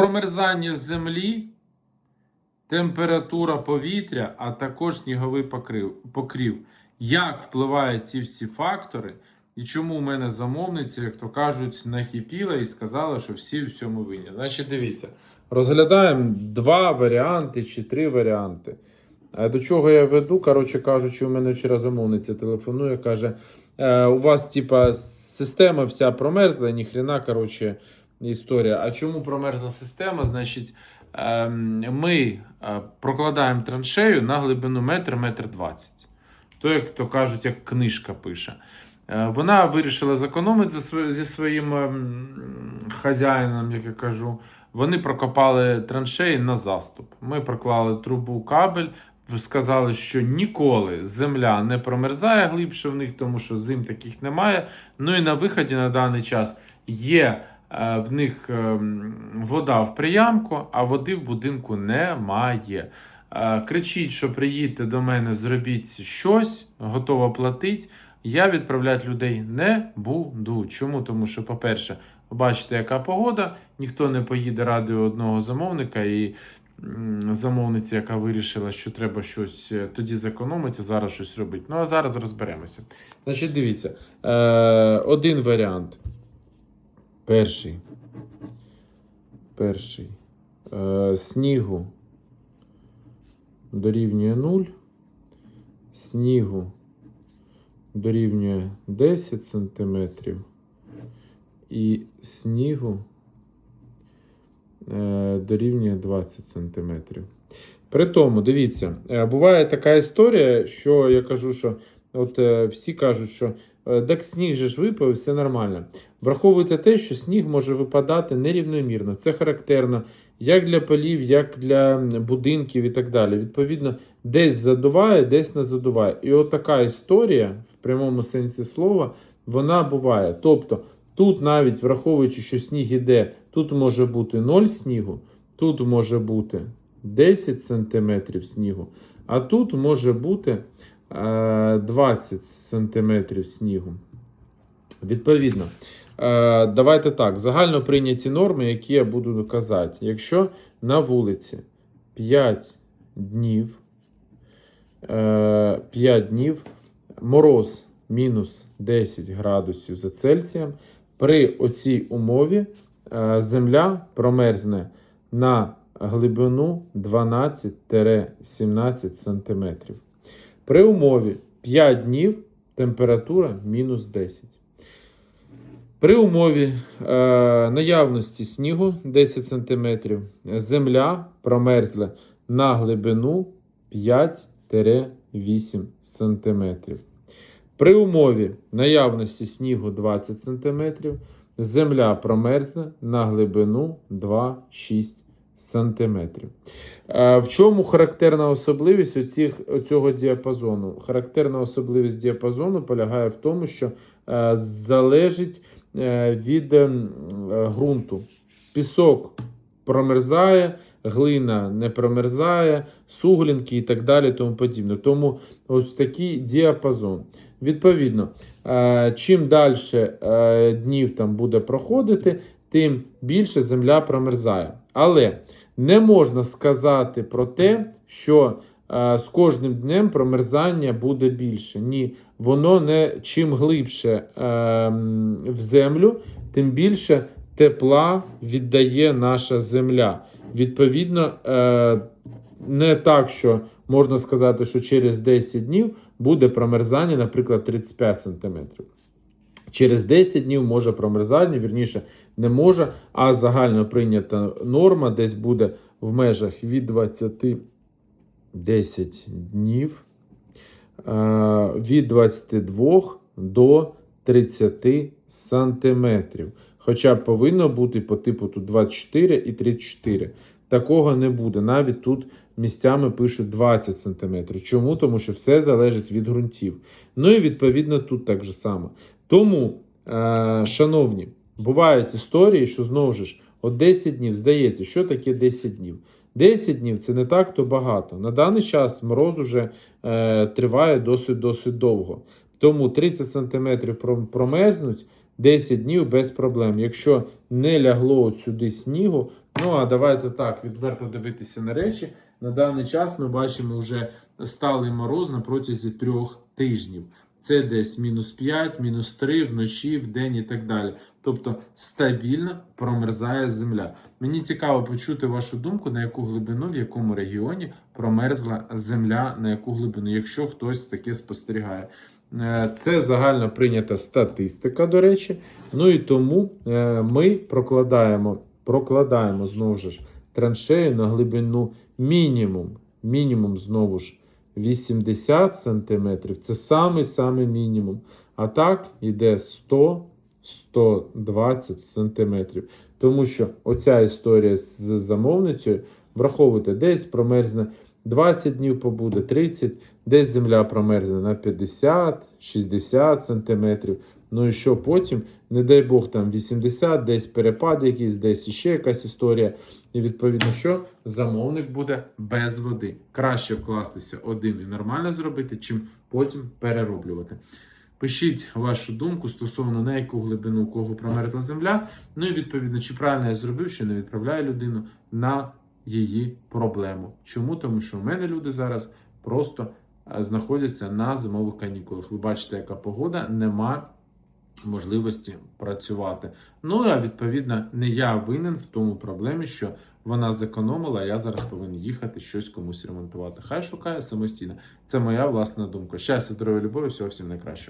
Промерзання землі, температура повітря, а також сніговий покрів. Як впливають ці всі фактори, і чому у мене замовниця, як то кажуть, накипіла і сказала, що всі в всьому винні. Значить, дивіться, розглядаємо два варіанти чи три варіанти. До чого я веду? Коротше кажучи, у мене вчора замовниця телефонує, каже: «Е, у вас, типа, система вся промерзла, ніхрена, коротше, історія. А чому промерзла система? Значить, ем, ми е, прокладаємо траншею на глибину метр, метр двадцять. То, як то кажуть, як книжка пише. Е, Вона вирішила зекономити зі своїм ем, хазяїном, як я кажу. Вони прокопали траншеї на заступ. Ми проклали трубу кабель, сказали, що ніколи земля не промерзає глибше в них, тому що зим таких немає. Ну і на виході на даний час є в них ем, вода в приямку, а води в будинку немає. Е, Кричіть, що приїдьте до мене, зробіть щось, готова платити. Я відправляти людей не буду. Чому? Тому що, по-перше, бачите, яка погода, ніхто не поїде ради одного замовника і м, замовниця, яка вирішила, що треба щось е, тоді зекономити, зараз щось робити. Ну а зараз розберемося. Значить, дивіться, е, один варіант. Перший. Перший. Е, снігу дорівнює 0. Снігу дорівнює 10 см. І снігу е, дорівнює 20 см. При тому, дивіться, е, буває така історія, що я кажу, що от е, всі кажуть, що е, так сніг же ж випав, все нормально. Враховуйте те, що сніг може випадати нерівномірно. Це характерно як для полів, як для будинків і так далі. Відповідно, десь задуває, десь не задуває. І от така історія, в прямому сенсі слова, вона буває. Тобто, тут навіть враховуючи, що сніг іде, тут може бути 0 снігу, тут може бути 10 см снігу, а тут може бути 20 см снігу. Відповідно, е, давайте так, загально прийняті норми, які я буду казати. Якщо на вулиці 5 днів, е, 5 днів, мороз мінус 10 градусів за Цельсієм, при оцій умові е, земля промерзне на глибину 12-17 см. При умові 5 днів температура мінус 10. При умові е, наявності снігу 10 см земля промерзла на глибину 5-8 см. При умові наявності снігу 20 см земля промерзне на глибину 2-6 см. Е, В чому характерна особливість оцих, оцього діапазону? Характерна особливість діапазону полягає в тому, що е, залежить е, від ем, ґрунту. Пісок промерзає, глина не промерзає, суглінки і так далі. Тому подібне. Тому ось такий діапазон. Відповідно, чим далі днів там буде проходити, тим більше земля промерзає. Але не можна сказати про те, що е, з кожним днем промерзання буде більше. Ні, воно не чим глибше е, в землю, тим більше тепла віддає наша земля. Відповідно, е, не так, що можна сказати, що через 10 днів буде промерзання, наприклад, 35 см. Через 10 днів може промерзання, вірніше, не може, а загально прийнята норма десь буде в межах від 20 10 днів, е, від 22 до 30 сантиметрів. Хоча повинно бути по типу тут 24 і 34. Такого не буде. Навіть тут місцями пишуть 20 см. Чому? Тому що все залежить від ґрунтів. Ну і відповідно тут так же само. Тому, е, шановні, бувають історії, що знову ж от 10 днів здається, що таке 10 днів. 10 днів це не так то багато. На даний час мороз уже е, триває досить досить довго. Тому 30 см промерзнуть, 10 днів без проблем. Якщо не лягло от сюди снігу, ну а давайте так відверто дивитися на речі. На даний час ми бачимо вже сталий мороз на протязі трьох тижнів. Це десь мінус 5, мінус 3 вночі, в день і так далі. Тобто стабільно промерзає земля. Мені цікаво почути вашу думку, на яку глибину, в якому регіоні промерзла земля, на яку глибину, якщо хтось таке спостерігає. Е, Це загально прийнята статистика, до речі. Ну і тому е, ми прокладаємо, прокладаємо знову ж траншею на глибину мінімум. Мінімум знову ж 80 см. Це самий самий мінімум. А так йде 100 120 см. Тому що оця історія з замовницею, враховуйте, десь промерзне 20 днів побуде, 30, десь земля промерзне на 50-60 см. Ну і що потім, не дай Бог, там 80, десь перепад якийсь, десь іще якась історія. І відповідно, що замовник буде без води. Краще вкластися один і нормально зробити, чим потім перероблювати. Пишіть вашу думку стосовно на яку глибину кого промерзла земля. Ну і відповідно, чи правильно я зробив, що не відправляю людину на її проблему. Чому? Тому що в мене люди зараз просто е, знаходяться на зимових канікулах. Ви бачите, яка погода, нема можливості працювати. Ну а відповідно, не я винен в тому проблемі, що вона зекономила, а я зараз повинен їхати щось комусь ремонтувати. Хай шукає самостійно. Це моя власна думка. Щастя, здоров'я, любові, всього всім найкращого.